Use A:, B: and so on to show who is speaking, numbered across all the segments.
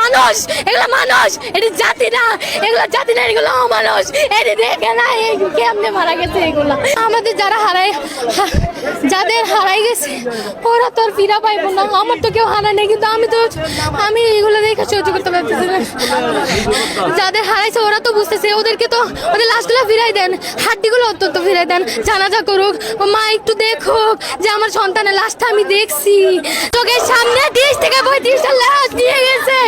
A: মানুষ, এগুলো মানুষ, এটি জাতি না, এগুলো জাতি না, এগুলো অমানুষ। এটি দেখে না কেমনে মারা গেছে এগুলো? আমাদের যারা হারাই যাদের হারাই গেছে, ওরা তো আর ফিরা পাইবো না। আমার তো কেউ হারায় নাই, কিন্তু আমি তো, আমি এগুলো দেখে সহ্য করতে পারতেছি না। যাদের হারাইছে, ওরা তো বুঝতেছে, ওদেরকে তো, ওদের লাশগুলো ফিরাই দেন, হাড্ডিগুলো অত্যন্ত ফিরাই দেন। জানাজা করুক, মা একটু দেখুক যে আমার সন্তানের লাশটা আমি দেখছি। চোখের সামনে থেকে পঁয়ত্রিশটা লাশ নিয়ে গেছে।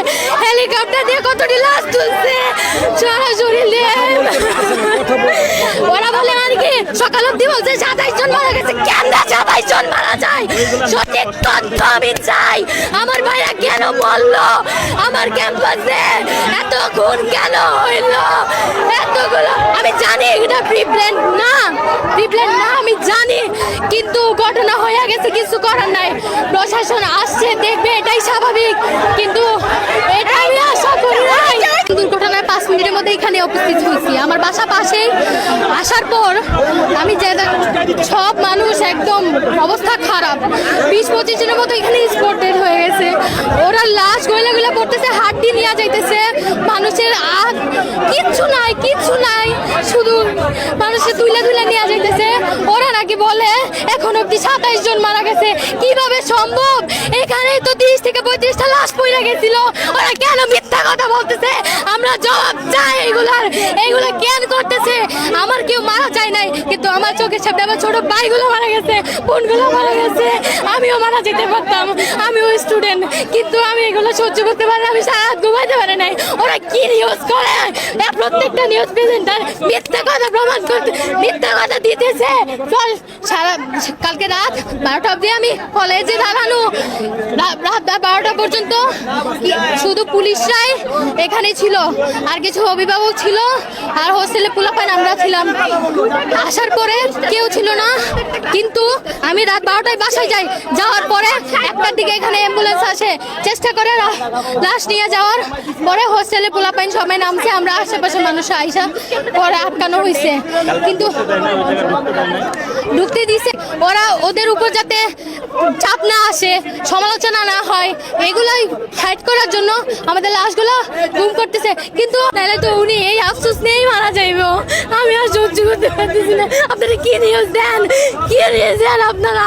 A: হেলিকপ্টার দিয়ে কতটি লাশ তুলছে? সরাসরি। ওরা বলে, আর কি, সকাল অব্দি বলছে সাতাইশ জন মারা গেছে। কেন সাতাইশ জন মারা যায়? সঠিক তথ্য আমি চাই। আমার ভাইরা কেন বলল? আমার ক্যাম্পাসে? এত খুন কেন হইল? এতগুলো আমি জানি এটা প্রিপ্ল্যান না। প্রিপ্ল্যান না, আমি জানি। কিন্তু ঘটনা হয়ে গেছে, কিছু করার নাই। প্রশাসন আসছে, দেখবে এটাই স্বাভাবিক। কিন্তু এটা আমি আশা করি নাই। দুর্ঘটনায় পাঁচ মিনিটের মধ্যে এখানে উপস্থিত হয়েছি। আমার বাসা পাশেই আসার পর আমি যে সব মানুষ একদম অবস্থা খারাপ। বিশ পঁচিশ জনের মতো এখানে স্পটেড হয়ে গেছে। পড়তেছে হাড্ডি নিয়ে যাইতেছে। মানুষের আগ কিচ্ছু নাই কিচ্ছু নাই। শুধু মানুষের তুলে তুলে নিয়ে যাইতেছে। ওরা নাকি বলে, এখন অব্দি সাতাইশ জন মারা গেছে। কীভাবে সম্ভব? এখানে তো তিরিশ থেকে পঁয়ত্রিশটা লাশ পড়ে গেছিল। ওরা কেন মিথ্যা কথা বলতেছে? জবাব চাই এগুলার এগুলো কেন করতেছে? আমার কেউ মারা চাই নাই, কিন্তু আমার চোখের সামনে আমার ছোট ভাইগুলো মারা গেছে, বোনগুলো মারা গেছে। আমিও মারা যেতে পারতাম, আমিও স্টুডেন্ট কিন্তু আমি এগুলো সহ্য করতে পারি আমি সারা ঘুমাইতে পারি নাই। ওরা কি নিউজ করে? প্রত্যেকটা নিউজ প্রেজেন্টার মিথ্যা কথা প্রমাণ করতে, মিথ্যা কথা দিতেছে। চল, সারা, কালকে রাত বারোটা অবধি আমি কলেজে দাঁড়ানো। রাত বারোটা পর্যন্ত, শুধু পুলিশরাই এখানে ছিল। আর কিছু অভিভাবক ছিল আর হোস্টেলে পোলাপান আমরা ছিলাম। আসার পরে কেউ ছিল না, কিন্তু আমি রাত বারোটায় বাসায় যাই। যাওয়ার পরে একটার দিকে এখানে অ্যাম্বুলেন্স আসে। চেষ্টা করে লাশ নিয়ে যাওয়ার পরে হোস্টেলে পোলাপাইন সবাই নামছে, আমরা আশেপাশে মানুষ আইসা পরে আটকানো হয়েছে কিন্তু ঢুকতে দিছে। ওরা ওদের উপর যাতে চাপ না আসে, সমালোচনা না হয়, এগুলোই হাইট করার জন্য আমাদের লাশগুলো গুম করতেছে। কিন্তু তাহলে তো উনি এই আফসোস নিয়েই মারা যাইব। আমি আর সহ্য করতে পারতেছি না। কি নিউজ দেন? কি নিউজ দেন আপনারা?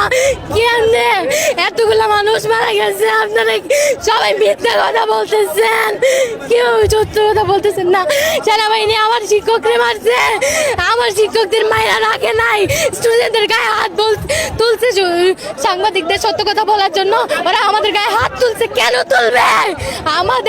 A: কেমনে? এতগুলো মানুষ মারা গেছে, আপনারা সবাই মিথ্যা কথা বলতেছেন? কেউ সত্য কথা বলতেছেন না। সেনাবাহিনী আমার শিক্ষকরে মারছে। আমার শিক্ষকদের মায়েরা রাখে নাই। স্টুডেন্টদের গায়ে হাত বল, তুলছে সাংবাদিকদের সত্য কথা বলার জন্য। ওরা আমাদের গায়ে হাত তুলছে। কেন তুলবে? আমাদের